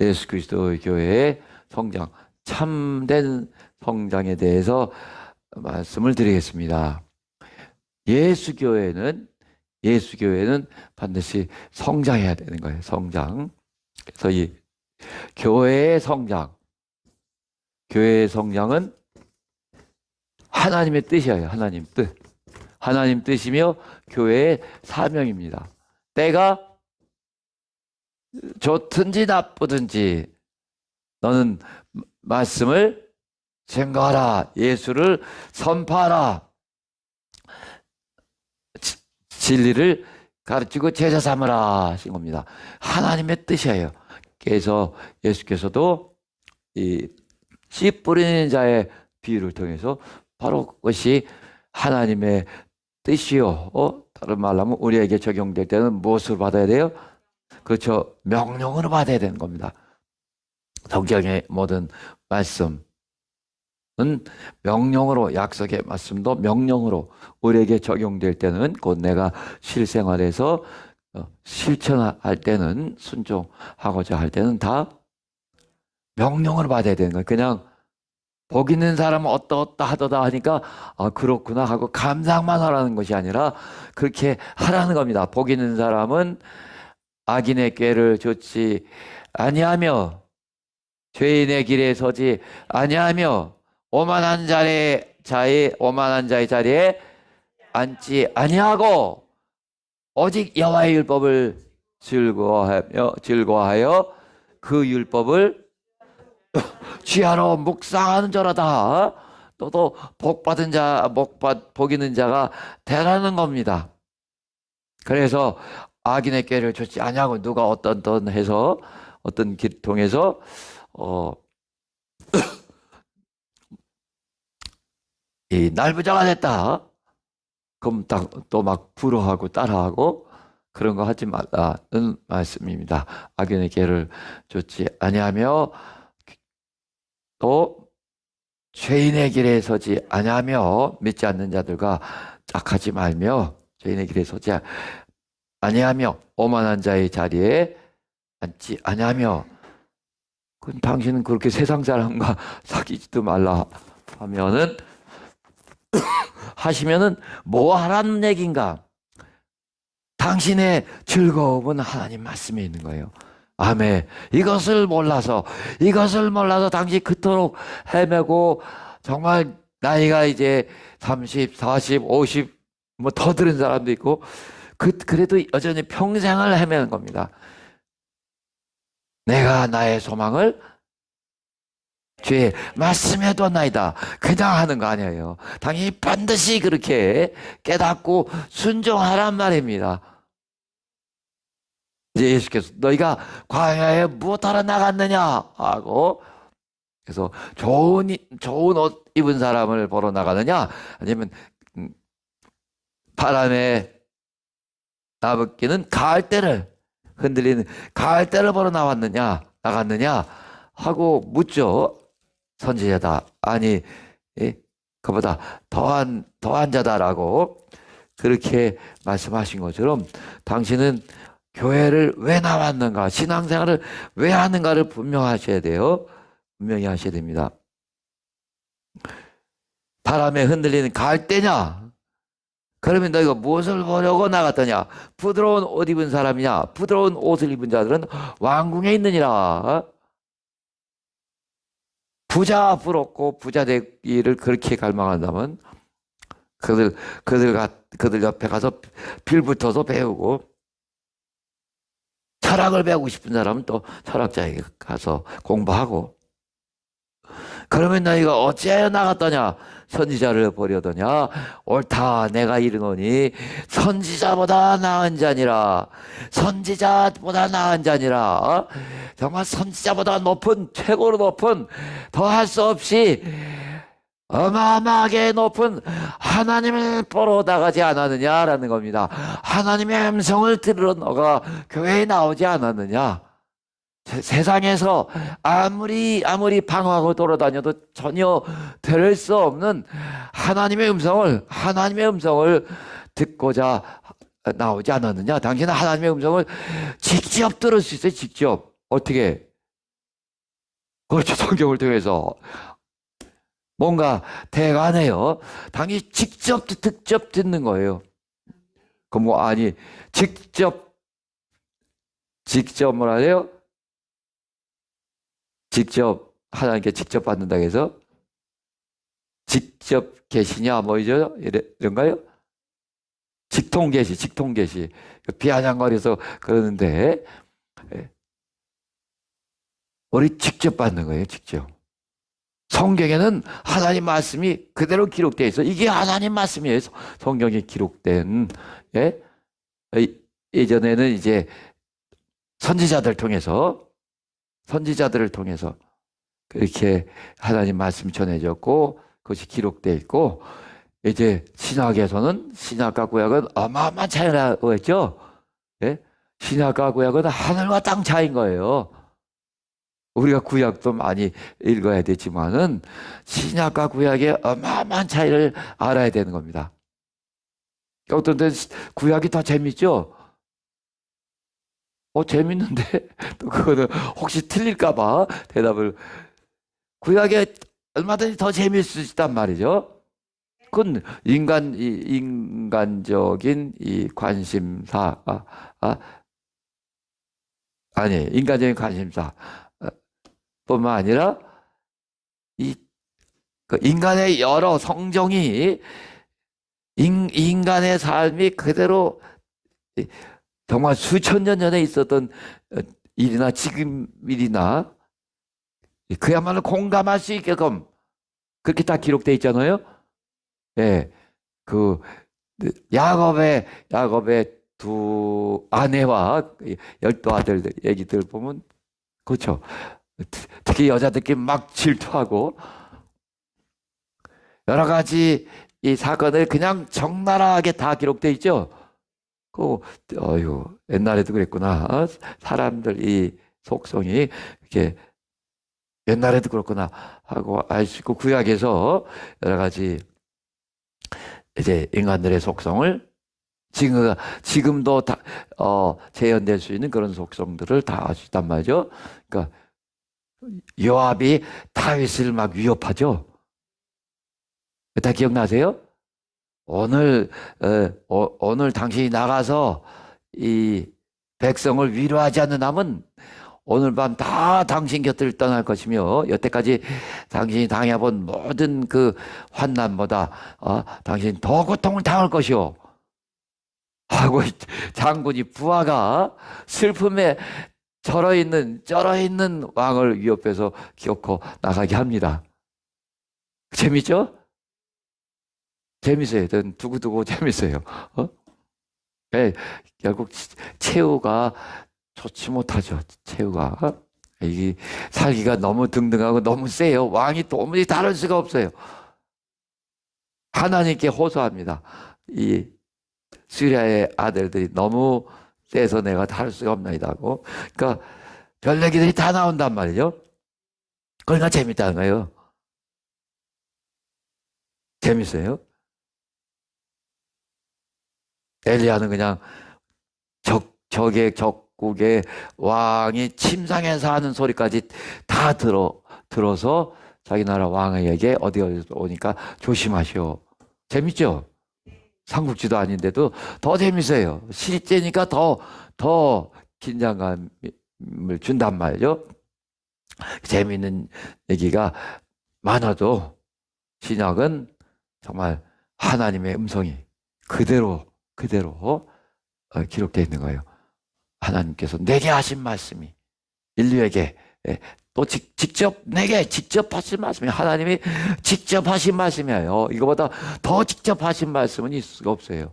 예수 그리스도의 교회의 성장, 참된 성장에 대해서 말씀을 드리겠습니다. 예수 교회는 예수 교회는 반드시 성장해야 되는 거예요. 성장. 그래서 이 교회의 성장, 교회의 성장은 하나님의 뜻이에요. 하나님 뜻. 하나님 뜻이며 교회의 사명입니다. 때가 좋든지 나쁘든지 너는 말씀을 증거하라. 예수를 선포하라. 지- 진리를 가르치고 제자 삼으라 하신 겁니다. 하나님의 뜻이에요. 그래서 예수께서도 이 씨 뿌리는 자의 비유를 통해서 바로 그것이 하나님의 뜻이요. 어? 다른 말로 하면 우리에게 적용될 때는 무엇을 받아야 돼요? 그렇죠. 명령으로 받아야 되는 겁니다. 성경의 모든 말씀은 명령으로 약속의 말씀도 명령으로 우리에게 적용될 때는 곧 내가 실생활에서 어, 실천할 때는 순종하고자 할 때는 다 명령을 받아야 되는 거예요. 그냥 복 있는 사람은 어떠 어떠 하더다 하니까 아 그렇구나 하고 감상만 하라는 것이 아니라 그렇게 하라는 겁니다. 복 있는 사람은 악인의 꾀를 좇지 아니하며 죄인의 길에 서지 아니하며 오만한 자의 자의 오만한 자의 자리에 앉지 아니하고 오직 여호와의 율법을 즐거워하며 즐거워하여 그 율법을 취하러 묵상하는 자라다. 또도 복 받은 자, 복 받, 복 있는 자가 되라는 겁니다. 그래서 악인의 꾀를 좇지 아니하고 누가 어떤 돈 해서 어떤 길 통해서 어, 이 날부자가 됐다. 그럼 또 막 부러하고 따라하고 그런 거 하지 말라는 말씀입니다. 악인의 꾀를 좇지 아니하며 또 죄인의 길에 서지 아니하며 믿지 않는 자들과 짝하지 말며 죄인의 길에 서지 아니하며 오만한 자의 자리에 앉지 아니하며 그럼 당신은 그렇게 세상 사람과 사귀지도 말라 하면은 하시면은 뭐 하라는 얘긴가? 당신의 즐거움은 하나님 말씀에 있는 거예요. 아멘. 이것을 몰라서, 이것을 몰라서 당신 그토록 헤매고, 정말 나이가 이제 30, 40, 50, 뭐 더 들은 사람도 있고, 그, 그래도 여전히 평생을 헤매는 겁니다. 내가 나의 소망을 죄 말씀에 뒀나이다. 그냥 하는 거 아니에요. 당연히 반드시 그렇게 깨닫고 순종하란 말입니다. 이제 예수께서 너희가 광야에 무엇하러 나갔느냐 하고 그래서 좋은 이- 좋은 옷 입은 사람을 보러 나가느냐 아니면 음, 바람에 나부끼는 가을대를 흔들리는 가을대를 보러 나왔느냐 나갔느냐 하고 묻죠 선지자다 아니 예, 그보다 더한 더한 자다라고 그렇게 말씀하신 것처럼 당신은 교회를 왜 나왔는가, 신앙생활을 왜 하는가를 분명하셔야 돼요. 분명히 하셔야 됩니다. 바람에 흔들리는 갈대냐? 그러면 너희가 무엇을 보려고 나갔더냐? 부드러운 옷 입은 사람이냐? 부드러운 옷을 입은 자들은 왕궁에 있느니라. 부자 부럽고 부자 되기를 그렇게 갈망한다면 그들 그들 가 그들 옆에 가서 빌붙어서 배우고 철학을 배우고 싶은 사람은 또 철학자에게 가서 공부하고 그러면 너희가 어찌하여 나갔더냐? 선지자를 보려더냐? 옳다 내가 이르노니 선지자보다 나은 자니라. 선지자보다 나은 자니라. 정말 선지자보다 높은 최고로 높은 더할 수 없이 어마어마하게 높은 하나님을 보러 나가지 않았느냐라는 겁니다. 하나님의 음성을 들으러 너가 교회에 나오지 않았느냐? 세- 세상에서 아무리 아무리 방황하고 돌아다녀도 전혀 들을 수 없는 하나님의 음성을 하나님의 음성을 듣고자 나오지 않았느냐? 당신은 하나님의 음성을 직접 들을 수 있어요. 직접 어떻게 그렇죠. 성경을 통해서. 뭔가 대가네요. 당연히 직접, 직접 듣는 거예요. 그 뭐, 아니, 직접, 직접 뭐라 해요? 직접, 하나님께 직접 받는다 해서 직접 계시냐, 뭐죠? 이래- 이런가요? 직통 계시, 직통 계시. 비아냥거려서 그러는데, 예. 우리 직접 받는 거예요, 직접. 성경에는 하나님 말씀이 그대로 기록되어 있어. 이게 하나님 말씀이에요. 성경에 기록된, 예? 이- 예전에는 이제 선지자들 통해서, 선지자들을 통해서 그렇게 하나님 말씀 전해졌고, 그것이 기록되어 있고, 이제 신학에서는 신학과 구약은 어마어마한 차이라고 했죠. 예? 신학과 구약은 하늘과 땅 차이인 거예요. 우리가 구약도 많이 읽어야 되지만은 신약과 구약의 어마어마한 차이를 알아야 되는 겁니다. 어떤 때 구약이 더 재밌죠? 어, 재밌는데? 또 그거는 혹시 틀릴까봐 대답을. 구약에 얼마든지 더 재미있을 수 있단 말이죠. 그건 인간, 이 인간적인 이 관심사, 아, 아, 아니, 인간적인 관심사. 뿐만 아니라 이 그 인간의 여러 성정이 인, 인간의 삶이 그대로 이- 정말 수천 년 전에 있었던 어, 일이나 지금 일이나 그야말로 공감할 수 있게끔 그렇게 다 기록되어 있잖아요. 예, 그 야곱의 야곱의 두 아내와 그 열두 아들 얘기들 보면 그렇죠. 특히 여자들끼리 막 질투하고 여러 가지 이 사건을 그냥 적나라하게 다 기록돼 있죠. 그 어유 옛날에도 그랬구나. 어? 사람들 이 속성이 이렇게 옛날에도 그렇구나 하고 알 수 있고 구약에서 여러 가지 이제 인간들의 속성을 지금 지금도 다 어, 재현될 수 있는 그런 속성들을 다 알 수 있단 말이죠. 그러니까 요압이 다윗을 막 위협하죠. 다 기억나세요? 오늘 어, 어, 오늘 당신이 나가서 이 백성을 위로하지 않는 남은 오늘 밤 다 당신 곁을 떠날 것이며 여태까지 당신이 당해본 모든 그 환난보다 어, 당신 더 고통을 당할 것이오. 하고 장군이 부하가 슬픔에 절어 있는 쩔어 있는 왕을 위협해서 기어코 나가게 합니다. 재밌죠? 재밌어요. 전 두고두고 재밌어요. 어? 네, 결국 최후가 좋지 못하죠. 최후가 이게 살기가 너무 등등하고 너무 세요. 왕이 도무지 다를 수가 없어요. 하나님께 호소합니다. 이 시리아의 아들들이 너무 세서 내가 다를 수가 없나이다고. 그러니까 별 얘기들이 다 나온단 말이죠. 그러니까 재밌다는 거예요. 재밌어요. 엘리야는 그냥 적, 적의 적국의 왕이 침상에서 하는 소리까지 다 들어, 들어서 자기 나라 왕에게 어디 어디 오니까 조심하시오. 재밌죠? 삼국지도 아닌데도 더 재밌어요. 실제니까 더, 더 긴장감을 준단 말이죠. 재밌는 얘기가 많아도 신약은 정말 하나님의 음성이 그대로, 그대로 어, 기록되어 있는 거예요. 하나님께서 내게 하신 말씀이 인류에게 예, 또 직, 직접 내게 직접 하신 말씀이 하나님이 직접 하신 말씀이에요. 이거보다 더 직접 하신 말씀은 있을 수가 없어요.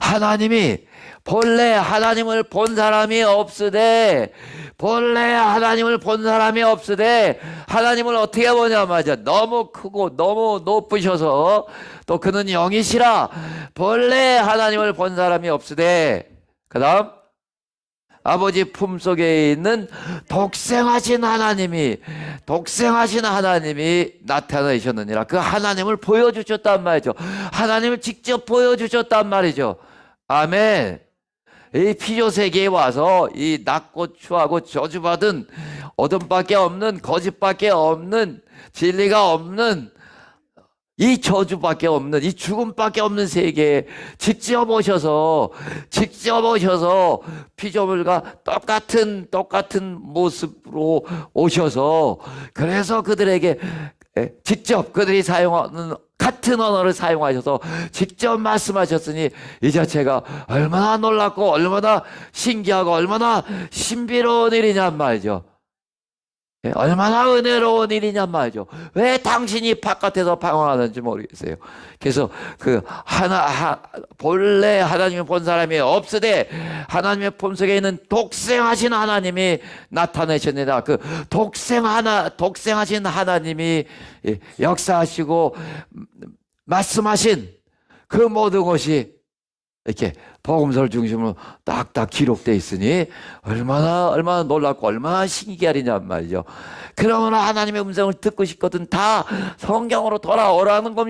하나님이 본래 하나님을 본 사람이 없으되 본래 하나님을 본 사람이 없으되 하나님을 어떻게 보냐 말이야. 너무 크고 너무 높으셔서 또 그는 영이시라 본래 하나님을 본 사람이 없으되 그 다음 아버지 품속에 있는 독생하신 하나님이 독생하신 하나님이 나타나셨느니라. 그 하나님을 보여주셨단 말이죠. 하나님을 직접 보여주셨단 말이죠. 아멘. 이 피조 세계에 와서 이 낮고 추하고 저주받은 어둠밖에 없는 거짓밖에 없는 진리가 없는 이 저주밖에 없는 이 죽음밖에 없는 세계에 직접 오셔서 직접 오셔서 피조물과 똑같은 똑같은 모습으로 오셔서 그래서 그들에게 에, 직접 그들이 사용하는 같은 언어를 사용하셔서 직접 말씀하셨으니 이 자체가 얼마나 놀랍고 얼마나 신기하고 얼마나 신비로운 일이냔 말이죠. 예, 얼마나 은혜로운 일이냔 말이죠. 왜 당신이 바깥에서 방황하는지 모르겠어요. 그래서 그 하나 하, 본래 하나님을 본 사람이 없으되 하나님의 품속에 있는 독생하신 하나님이 나타내셨느라 그 독생 하나 독생하신 하나님이 예, 역사하시고 음, 말씀하신 그 모든 것이 이렇게 복음서를 중심으로 딱딱 기록돼 있으니 얼마나 얼마나 놀랍고 얼마나 신기하리냔 말이죠. 그러므로 하나님의 음성을 듣고 싶거든 다 성경으로 돌아오라는 겁니다.